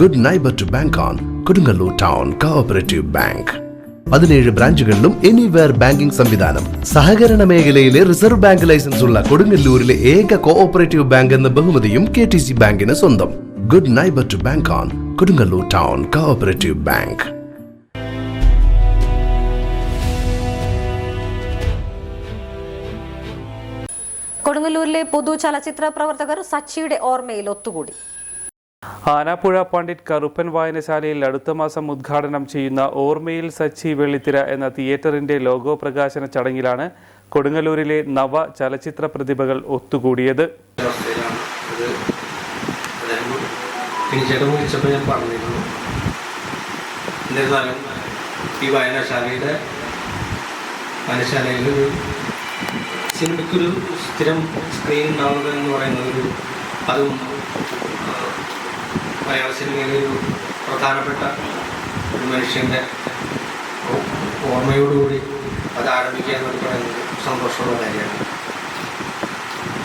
Good neighbour to bank on Kodungallur town cooperative bank പതിനേഴ് ബ്രാഞ്ചുകളിലും anywhere banking സംവിധാനം. സഹകരണ മേഖലയിലെ റിസർവ് ബാങ്ക് ലൈസൻസ് ഉള്ള കൊടുങ്ങല്ലൂരിലെ ഏക കോഓപ്പറേറ്റീവ് ബാങ്ക് എന്ന ബഹുമതിയും കെ ടി സി ബാങ്കിന് സ്വന്തം. Good neighbour to bank on Kodungallur town cooperative bank കൊടുങ്ങല്ലൂരിലെ പൊതു ചലച്ചിത്ര പ്രവർത്തകർ സച്ചിയുടെ ഓർമ്മയിൽ ഒത്തുകൂടി. ആനാപ്പുഴ പണ്ഡിറ്റ് കറുപ്പൻ വായനശാലയിൽ അടുത്ത മാസം ഉദ്ഘാടനം ചെയ്യുന്ന ഓർമ്മയിൽ സച്ചി വെള്ളിത്തിര എന്ന തിയേറ്ററിന്റെ ലോഗോ പ്രകാശന ചടങ്ങിലാണ് കൊടുങ്ങല്ലൂരിലെ നവ ചലച്ചിത്ര പ്രതിഭകൾ ഒത്തുകൂടിയത്. എന്നിരുന്നാലും ഈ ഒരു സിനിമയ്ക്കൊരു സ്ഥിരം സ്ക്രീൻ ഉണ്ടാവുക എന്ന് പറയുന്നത് ഒരു അതും മലയാള സിനിമയിലെ ഒരു പ്രധാനപ്പെട്ട ഒരു മനുഷ്യന്റെ ഓർമ്മയോടുകൂടി അത് ആരംഭിക്കുക എന്നൊക്കെ പറയുന്നത് സന്തോഷമുള്ള കാര്യമാണ്.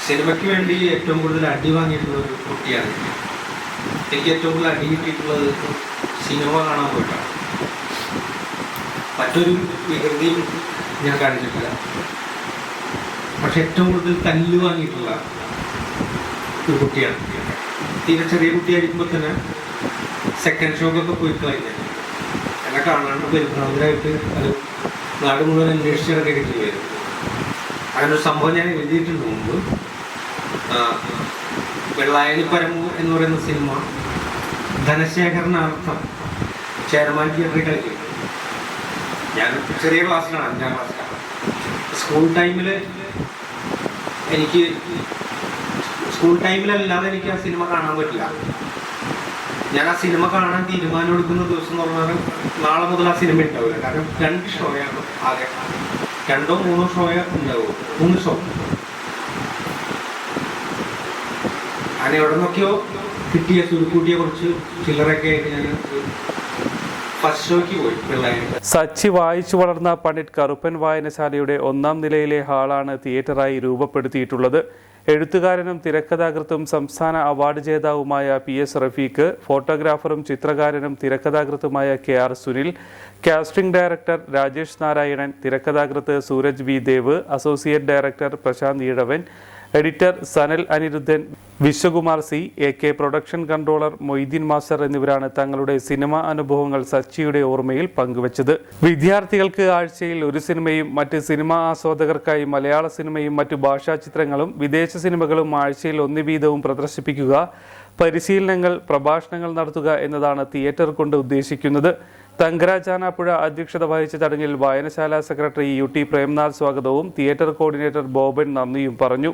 സിനിമയ്ക്ക് വേണ്ടി ഏറ്റവും കൂടുതൽ അടി വാങ്ങിയിട്ടുള്ള ഒരു കുട്ടിയാണ്. എനിക്ക് ഏറ്റവും കൂടുതൽ അടി കിട്ടിയിട്ടുള്ളത് സിനിമ കാണാൻ പോയിട്ടാണ്. മറ്റൊരു വികൃതിയും ഞാൻ കാണിച്ചിട്ടില്ല. പക്ഷെ ഏറ്റവും കൂടുതൽ തല്ല് വാങ്ങിയിട്ടുള്ള ഒരു കുട്ടിയാണ് തീരെ ചെറിയ കുട്ടിയായിരിക്കുമ്പോൾ തന്നെ സെക്കൻഡ് ഷോക്കൊക്കെ പോയി കഴിഞ്ഞാൽ എന്നെ കാണാണ്ട് പരിഭ്രാന്തരായിട്ട് അത് നാട് മുഴുവൻ അന്വേഷിച്ച് നടക്കുകയൊക്കെ ചെയ്യുമായിരുന്നു അങ്ങനെ ഒരു സംഭവം ഞാൻ എഴുതിയിട്ടുണ്ട് മുമ്പ്. വെള്ളായണി പരമു എന്ന് പറയുന്ന സിനിമ ധനശേഖരനാർത്ഥം ചെയർമാൻ തിയേറ്ററിൽ കളിക്കും. ഞാൻ ചെറിയ ക്ലാസ്സിലാണ് അഞ്ചാം ക്ലാസ്സിലാണ്. സ്കൂൾ ടൈമിൽ എനിക്ക് സ്കൂൾ ടൈമിലല്ലാതെ എനിക്ക് ആ സിനിമ കാണാൻ പറ്റില്ല. ഞാൻ ആ സിനിമ കാണാൻ തീരുമാനം എടുക്കുന്ന ദിവസം എന്ന് പറഞ്ഞാൽ നാളെ മുതൽ ആ സിനിമ ഉണ്ടാവില്ല. കാരണം രണ്ട് ഷോയാണ് ആകെ. രണ്ടോ മൂന്നോ ഷോയോ ഉണ്ടാവും മൂന്ന് ഷോ അങ്ങനെ എവിടെ നോക്കിയോ കിട്ടിയ സുരുക്കൂട്ടിയെ കുറിച്ച് ചില്ലറൊക്കെ ആയിട്ട് ഞാൻ സച്ചി വായിച്ചു വളർന്ന പണ്ഡിറ്റ് കറുപ്പൻ വായനശാലയുടെ ഒന്നാം നിലയിലെ ഹാളാണ് തിയേറ്ററായി രൂപപ്പെടുത്തിയിട്ടുള്ളത്. എഴുത്തുകാരനും തിരക്കഥാകൃത്തും സംസ്ഥാന അവാർഡ് ജേതാവുമായ പി എസ് റഫീഖ് ഫോട്ടോഗ്രാഫറും ചിത്രകാരനും തിരക്കഥാകൃത്തുമായ K R Sunil casting director Rajesh Narayanan തിരക്കഥാകൃത്ത് Suraj V Dev associate director Prasanth Ezhavan editor Sanal Anirudhan Viswakumar C A K production controller Moideen master എന്നിവരാണ് തങ്ങളുടെ സിനിമാ അനുഭവങ്ങൾ സച്ചിയുടെ ഓർമ്മയിൽ പങ്കുവച്ചത്. വിദ്യാർത്ഥികൾക്ക് ആഴ്ചയിൽ ഒരു സിനിമയും മറ്റ് സിനിമാ ആസ്വാദകർക്കായി മലയാള സിനിമയും മറ്റു ഭാഷാ ചിത്രങ്ങളും വിദേശ സിനിമകളും ആഴ്ചയിൽ ഒന്ന് വീതവും പ്രദർശിപ്പിക്കുക പരിശീലനങ്ങൾ പ്രഭാഷണങ്ങൾ നടത്തുക എന്നതാണ് തിയേറ്റർ കൊണ്ട് ഉദ്ദേശിക്കുന്നത്. തങ്കരാചാനാപ്പുഴ അധ്യക്ഷത വഹിച്ച ചടങ്ങിൽ വായനശാല സെക്രട്ടറി യു ടി പ്രേംനാഥ് സ്വാഗതവും തിയേറ്റർ കോർഡിനേറ്റർ ബോബൻ നന്ദിയും പറഞ്ഞു.